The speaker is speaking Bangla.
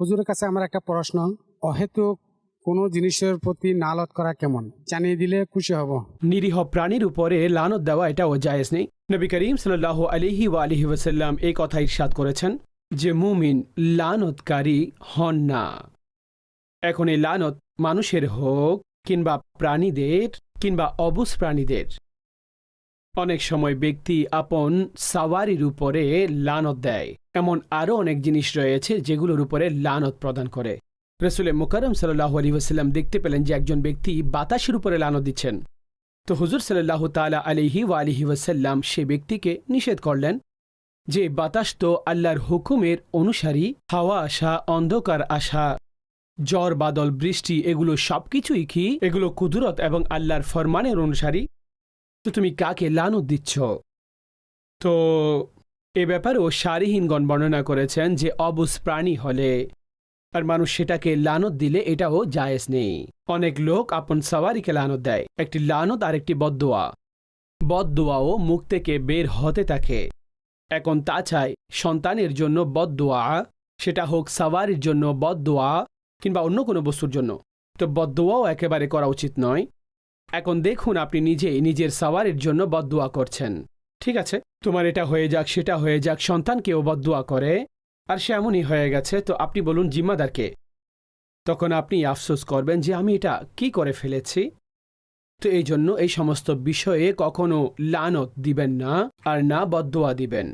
হুজুরের কাছে আমার একটা প্রশ্ন, অহেতুক কোনো জিনিসের প্রতি নালত করা কেমন? জানিয়ে দিলে খুশি হব। নিরীহ প্রাণীর উপরে লানত দেওয়া এটাও জায়েজ নেই। নবী করিম সাল্লাহ আলিহি ওয়া আলিহি ওয়াসাল্লাম এই কথা ইরশাদ করেছেন যে মুমিন লানতকারী হন না। এখন এই লানত মানুষের হোক কিংবা প্রাণীদের কিংবা অবুজ প্রাণীদের অনেক সময় ব্যক্তি আপন সাওয়ারির উপরে লানত দেয়। এমন আরও অনেক জিনিস রয়েছে যেগুলোর উপরে লানত প্রদান করে। রসুলের মুকারম সাল্লাহ আলী ওয়াসাল্লাম দেখতে পেলেন যে একজন ব্যক্তি বাতাসের উপরে লানত দিচ্ছেন। তো হুজুর সাল্লাহ তালা আলিহি ওয়া আলিহি ওয়াসাল্লাম সে ব্যক্তিকে নিষেধ করলেন যে বাতাস তো আল্লাহর হুকুমের অনুসারী, হাওয়া আসা, অন্ধকার আসা, জ্বর, বাদল, বৃষ্টি, এগুলো সবকিছুই কি? এগুলো কুদরত এবং আল্লাহর ফরমানের অনুসারী? তো তুমি কাকে লানত দিচ্ছ? তো এ ব্যাপারেও সারিহীনগণ বর্ণনা করেছেন যে অবুজ প্রাণী হলে আর মানুষ সেটাকে লানত দিলে এটাও জায়েজ নেই। অনেক লোক আপন সাওয়ারিকে লানত দেয়, একটি লানত আর একটি বদদোয়া। বদদোয়াও মুখ থেকে বের হতে থাকে। এখন তা চাই সন্তানের জন্য বদদোয়া, সেটা হোক সাওয়ারির জন্য বদদোয়া কিংবা অন্য কোনো বস্তুর জন্য। তো বদদোয়াও একেবারে করা উচিত নয়। এখন দেখুন আপনি নিজেই নিজের সাওয়ারির জন্য বদদোয়া করছেন। ঠিক আছে? তোমার এটা হয়ে যাক, সেটা হয়ে যাক, সন্তানকেও বদদোয়া করে। আর সে এমনই হয়ে গেছে, তো আপনি বলুন জিম্মাদারকে। তখন আপনি আফসোস করবেন যে আমি এটা কি করে ফেলেছি? তো এই জন্য এই সমস্ত বিষয়ে কখনো লানত দিবেন না, আর না বদদোয়া দিবেন।